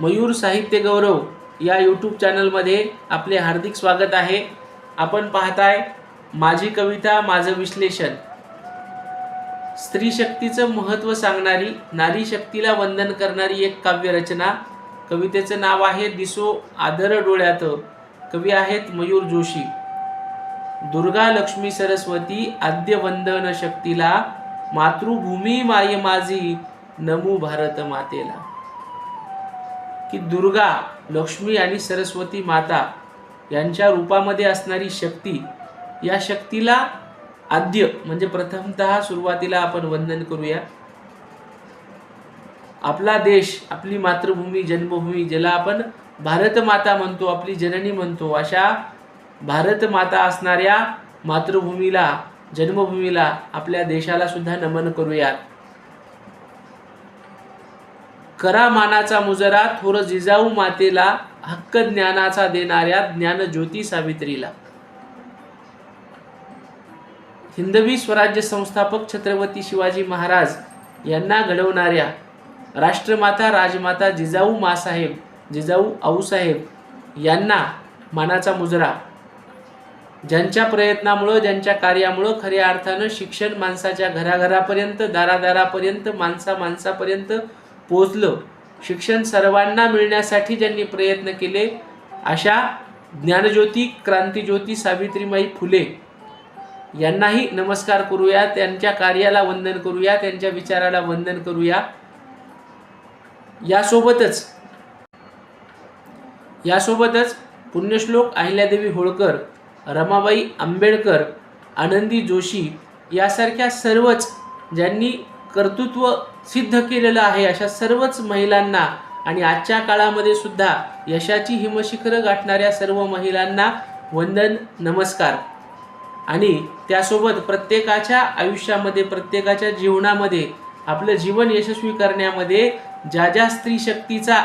मयूर साहित्य गौरव या यूट्यूब चॅनलमध्ये आपले हार्दिक स्वागत आहे. आपण पाहताय माझी कविता माझं विश्लेषण. स्त्री शक्तीचं महत्त्व सांगणारी नारी शक्तीला वंदन करणारी एक काव्यरचना. कवितेचं नाव आहे दिसो आदर डोळ्यात. कवी आहेत मयूर जोशी. दुर्गा लक्ष्मी सरस्वती आद्य वंदन शक्तीला मातृभूमी माय माझी नमू भारत मातेला. की दुर्गा लक्ष्मी आणि सरस्वती माता यांच्या रूपामध्ये असणारी शक्ती या शक्तीला आद्य म्हणजे प्रथमतः सुरुवातीला आपण वंदन करूया. आपला देश आपली मातृभूमी जन्मभूमी ज्याला आपण भारत माता म्हणतो आपली जननी म्हणतो अशा भारत माता असणाऱ्या मातृभूमीला जन्मभूमीला आपल्या देशाला सुद्धा नमन करूयात. करा मानाचा मुजरा थोर जिजाऊ मातेला हक्क ज्ञानाचा देणाऱ्या ज्ञान ज्योती सावित्रीला. हिंदवी स्वराज्य संस्थापक छत्रपती शिवाजी महाराज यांना घडवणाऱ्या राष्ट्रमाता राजमाता जिजाऊ मासाहेब जिजाऊ आऊसाहेब यांना मानाचा मुजरा. ज्यांच्या प्रयत्नामुळं ज्यांच्या कार्यामुळं खऱ्या अर्थानं शिक्षण माणसाच्या घराघरापर्यंत दारादारापर्यंत माणसा माणसापर्यंत पोचलं. शिक्षण सर्वांना मिळण्यासाठी ज्यांनी प्रयत्न केले अशा ज्ञानज्योती क्रांतीज्योती सावित्रीमाई फुले. यांनाही नमस्कार करूया त्यांच्या कार्याला वंदन करूया त्यांच्या विचाराला वंदन करूया. यासोबतच यासोबतच पुण्यश्लोक अहिल्यादेवी होळकर रमाबाई आंबेडकर आनंदी जोशी यासारख्या सर्वच ज्यांनी कर्तृत्व सिद्ध केलेलं आहे अशा सर्वच महिलांना आणि आजच्या काळामध्ये सुद्धा यशाची हिमशिखरं गाठणाऱ्या सर्व महिलांना वंदन नमस्कार. आणि त्यासोबत प्रत्येकाच्या आयुष्यामध्ये प्रत्येकाच्या जीवनामध्ये आपलं जीवन यशस्वी करण्यामध्ये ज्या ज्या स्त्री शक्तीचा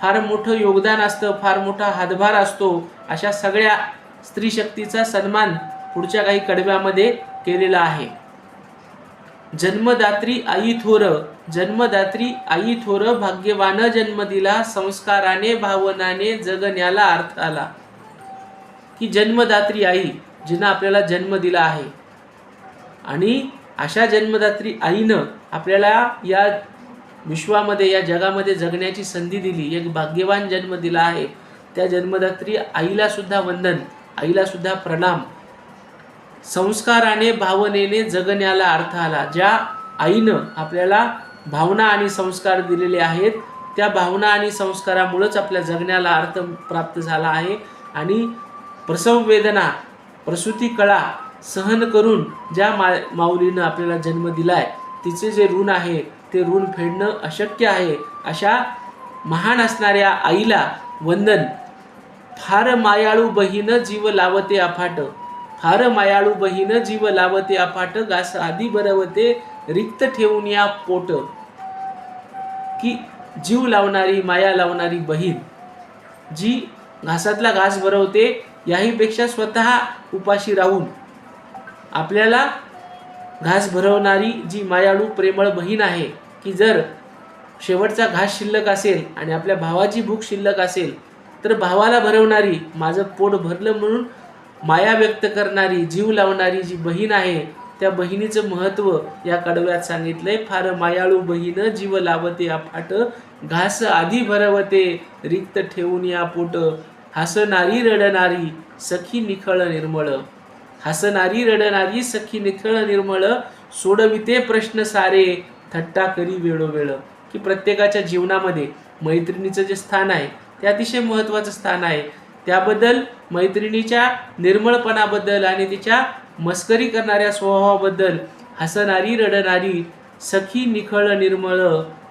फार मोठं योगदान असतं फार मोठा हातभार असतो अशा सगळ्या स्त्री शक्तीचा सन्मान पुढच्या काही कडव्यामध्ये केलेला आहे. जन्मदात्री आई थोर जन्मदात्री आई थोर भाग्यवान जन्म दिला संस्काराने भावनाने जगण्याला अर्थ आला. की जन्मदात्री आई जिनं आपल्याला जन्म दिला आहे. आणि अशा जन्मदात्री आईनं आपल्याला या विश्वामध्ये या जगामध्ये जगण्याची संधी दिली. एक भाग्यवान जन्म दिला आहे. त्या जन्मदात्री आईला सुद्धा वंदन आईला सुद्धा प्रणाम. संस्काराने भावनेने जगण्याला अर्थ आला. ज्या आईनं आपल्याला भावना आणि संस्कार दिलेले आहेत त्या भावना आणि संस्कारामुळंच आपल्या जगण्याला अर्थ प्राप्त झाला आहे आणि प्रसव वेदना प्रसूती कळा सहन करून ज्या मा माऊलीनं आपल्याला जन्म दिलाय तिचे जे ऋण आहे ते ऋण फेडणं अशक्य आहे अशा महान असणाऱ्या आईला वंदन. फार मायाळू बहीण जीव लावते अफाट. फार मायाळू बहीण जीव लावते अफाट घास आधी बरवते रिक्त ठेवून या पोट. की जीव लावणारी माया लावणारी बहीण जी घासातला घास भरवते याहीपेक्षा स्वतः उपाशी राहून आपल्याला घास भरवणारी जी मायाळू प्रेमळ बहीण आहे की जर शेवटचा घास शिल्लक असेल आणि आपल्या भावाची भूक शिल्लक असेल तर भावाला भरवणारी माझं पोट भरलं म्हणून माया व्यक्त करणारी जीव लावणारी जी बहीण आहे त्या बहिणीचं महत्त्व या कडव्यात सांगितलंय. फार मायाळू बहीण जीव लावते अफाट घास आधी भरवते. रिक्त ठेवून या पोट हसणारी रडणारी सखी निखळ निर्मळ. हसणारी रडणारी सखी निखळ निर्मळ सोडविते प्रश्न सारे थट्टा करी वेळोवेळ. की प्रत्येकाच्या जीवनामध्ये मैत्रिणीचं जे स्थान आहे ते अतिशय महत्त्वाचं स्थान आहे. त्याबद्दल मैत्रिणीच्या निर्मळपणाबद्दल आणि तिच्या मस्करी करणाऱ्या स्वभावाबद्दल हसणारी रडणारी सखी निखळ निर्मळ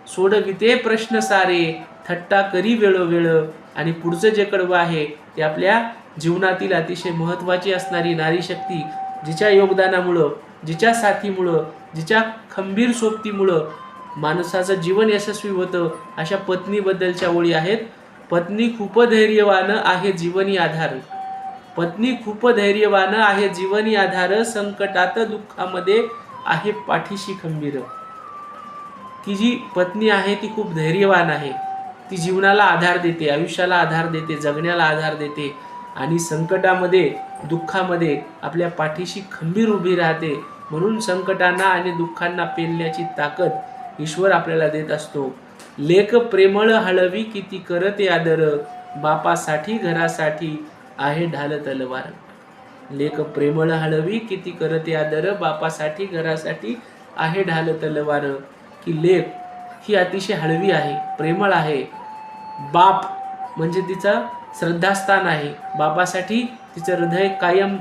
सोडविते प्रश्न सारे थट्टा करी वेळोवेळ आणि पुढचं जे कडवं आहे ते आपल्या जीवनातील अतिशय महत्त्वाची असणारी नारी शक्ती जिच्या योगदानामुळं जिच्या साथीमुळं जिच्या खंबीर सोबतीमुळं माणसाचं जीवन यशस्वी होतं अशा पत्नीबद्दलच्या ओळी आहेत पत्नी खूप धैर्यवान आहे जीवनी आधार. पत्नी खूप धैर्यवान आहे जीवनी आधार संकटात दुःखामध्ये आहे पाठीशी खंबीर. ती जी पत्नी आहे ती खूप धैर्यवान आहे. ती जीवनाला आधार देते आयुष्याला आधार देते जगण्याला आधार देते आणि संकटामध्ये दुःखामध्ये आपल्या पाठीशी खंबीर उभी राहते. म्हणून संकटांना आणि दुःखांना पेलण्याची ताकद ईश्वर आपल्याला देत असतो. लेख प्रेमळ हळवी किती करते आदर बापासाठी घरासाठी आहे ढाल तलवार. लेख प्रेमळ हळवी किती करते आदर बापासाठी घरासाठी आहे ढाल तलवार. की लेख ही अतिशय हळवी आहे प्रेमळ आहे. बाप म्हणजे तिचं श्रद्धास्थान आहे. बापासाठी तिचं हृदय कायम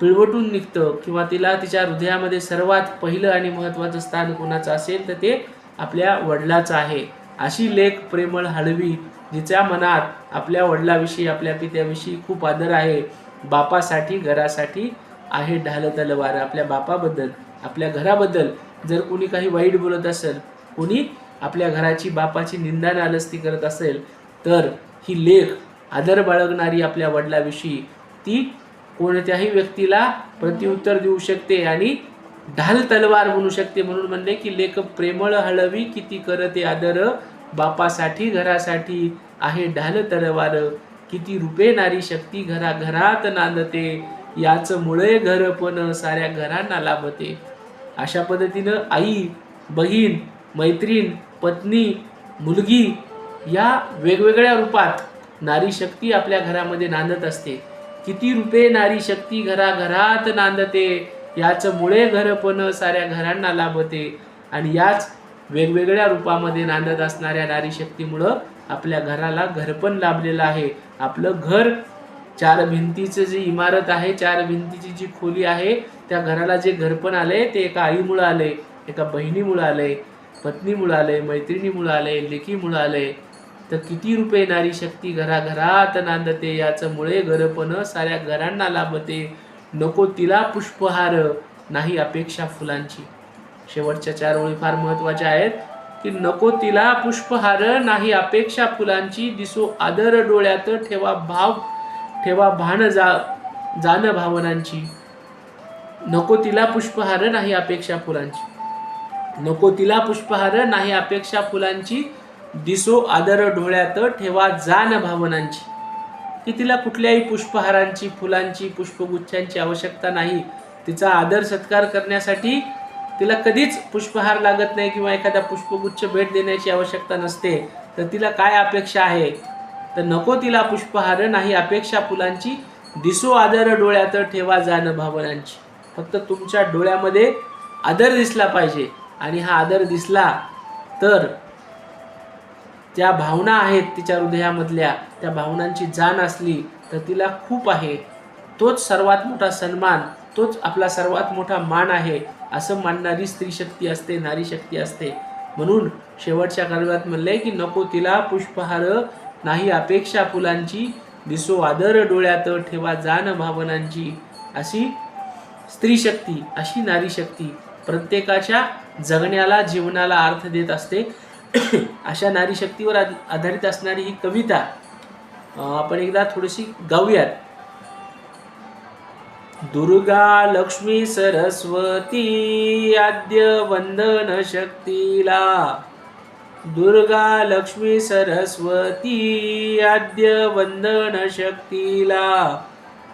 पिळवटून निघतं किंवा तिला तिच्या हृदयामध्ये सर्वात पहिलं आणि महत्त्वाचं स्थान कोणाचं असेल तर ते आपल्या वडिलाचा आहे. अशी लेख प्रेमळ हळवी जिच्या मनात आपल्या वडिलाविषयी आपल्या पित्याविषयी खूप आदर आहे बापासाठी घरासाठी आहे ढाल तलवार. आपल्या बापाबद्दल आपल्या घराबद्दल जर कोणी काही वाईट बोलत असेल कोणी आपल्या घराची बापाची निंदा नालस्ती करत असेल तर ही लेख आदर बाळगणारी आपल्या वडिलाविषयी ती कोणत्याही व्यक्तीला प्रत्युत्तर देऊ शकते आणि ढाल तलवार म्हणू शकते. म्हणून म्हणले की लेख प्रेमळ हळवी किती करते आदर? बापासाठी घरासाठी आहे ढाल तलवार. किती रुपे नारी शक्ती घरा घरात नांदते. याच मुळे घर पण साऱ्या घरांना लाभते. अशा पद्धतीनं आई बहीण मैत्रीण पत्नी मुलगी या वेगवेगळ्या रूपात नारी शक्ती आपल्या घरामध्ये नांदत असते. किती रूपे नारी शक्ती घराघरात नांदते? याच मुळे घर पण साऱ्या घरांना लाभते आणि याच वेगवेगळ्या रूपामध्ये नांदत असणाऱ्या नारी शक्तीमुळं आपल्या घराला घरपण लाभलेलं आहे. आपलं घर चार भिंतीचं जी इमारत आहे चार भिंतीची जी खोली आहे त्या घराला जे घरपण आले ते एका आईमुळं आले एका बहिणीमुळं आले पत्नीमुळं आले मैत्रिणीमुळं आले लेखीमुळं आले तर किती रुपये नारी शक्ती घराघरात नांदते याचं मुळे घरपण साऱ्या घरांना लाभते नको तिला पुष्पहार नाही अपेक्षा फुलांची. शेवटच्या चार ओळी फार महत्त्वाच्या आहेत की नको तिला पुष्पहार नाही अपेक्षा फुलांची दिसो आदर डोळ्यात ठेवा भाव ठेवा भान जा जाण भावनांची. नको तिला पुष्पहार नाही अपेक्षा फुलांची. नको तिला पुष्पहार नाही अपेक्षा फुलांची दिसो आदर डोळ्यात ठेवा जाण भावनांची. की तिला कुठल्याही पुष्पहारांची फुलांची पुष्पगुच्छांची आवश्यकता नाही. तिचा आदर सत्कार करण्यासाठी तिला कधीच पुष्पहार लागत नाही किंवा एखादा पुष्पगुच्छ भेट देण्याची आवश्यकता नसते. तर तिला काय अपेक्षा आहे? तर नको तिला पुष्पहार नाही अपेक्षा फुलांची. दिसो आदर डोळ्यात ठेवा जाण भावनांची. फक्त तुमच्या डोळ्यामध्ये आदर दिसला पाहिजे. आणि हा आदर दिसला तर ज्या भावना आहेत तिच्या हृदयामधल्या त्या भावनांची जाण असली तर तिला खूप आहे. तोच सर्वात मोठा सन्मान तोच आपला सर्वात मोठा मान आहे असं मानणारी स्त्री शक्ती असते नारी शक्ती असते. म्हणून शेवटच्या काळात म्हणलंय की नको तिला पुष्पहार नाही अपेक्षा फुलांची दिसो आदर डोळ्यात ठेवा जाण भावनांची. अशी स्त्री शक्ती अशी नारी शक्ती प्रत्येकाच्या जगण्याला जीवनाला अर्थ देत असते. अशा नारी शक्तीवर आध- आधारित असणारी ही कविता आपण एकदा थोडीशी गाऊयात. दुर्गा लक्ष्मी सरस्वती आद्य वंदन शक्तीला. दुर्गा लक्ष्मी सरस्वती आद्य वंदन शक्तीला.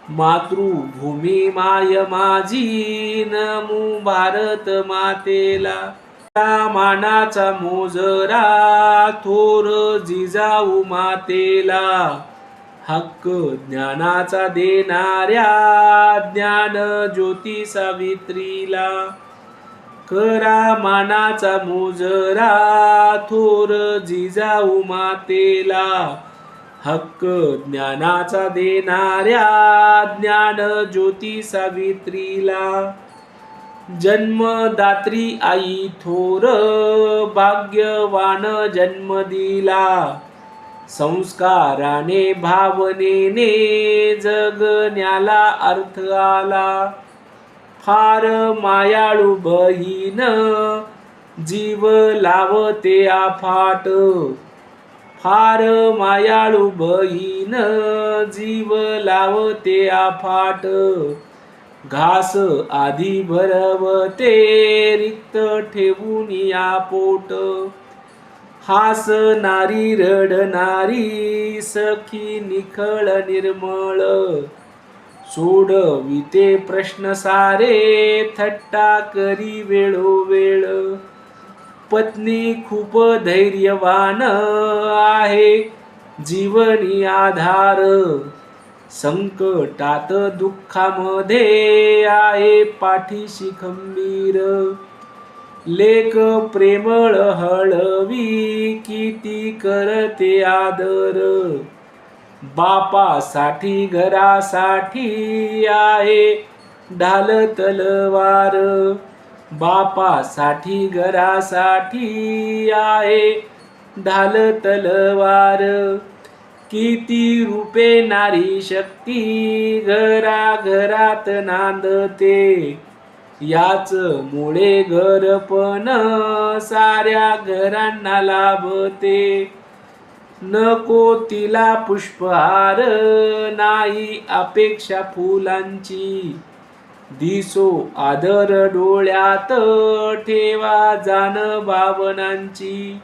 मातृभूमी माय माझी नमू भारत मातेला. मानाचा मोजरा थोर जिजाऊ मातेला. हक्क ज्ञानाचा देणाऱ्या ज्ञान ज्योती सावित्रीला. करा मानाचा मोजरा थोर जिजाऊ मातेला. हक्क ज्ञानाचा देणाऱ्या ज्ञान ज्योती सावित्रीला. जन्मदात्री आई थोर भाग्यवान जन्म दिला. संस्काराने भावनेने जगण्याला अर्थ आला. फार मायाळू बहीण जीव लावते आफाट. फार मायाळू बहीण जीव लावते आफाट. घास आधी भरवते रिक्त ठेवून या पोट. हासणारी रडणारी सखी निखळ निर्मळ. सोडविते प्रश्न सारे थट्टा करी वेळोवेळ. पत्नी खूप धैर्यवान आहे जीवनी आधार. संकटात दुःखामध्ये आहे पाठीशी खंबीर. लेख प्रेमळ हळवी किती करते आदर. बापासाठी घरासाठी आहे ढाल तलवार बापासाठी घरासाठी आहे ढाल तलवार किती रूपे नारी शक्ती घरा घरात नांदते. याच मुळे घर पण साऱ्या घरांना लाभते. नको तिला पुष्पहार नाही अपेक्षा फुलांची. दिसो आदर डोळ्यात ठेवा जाण भावनांची.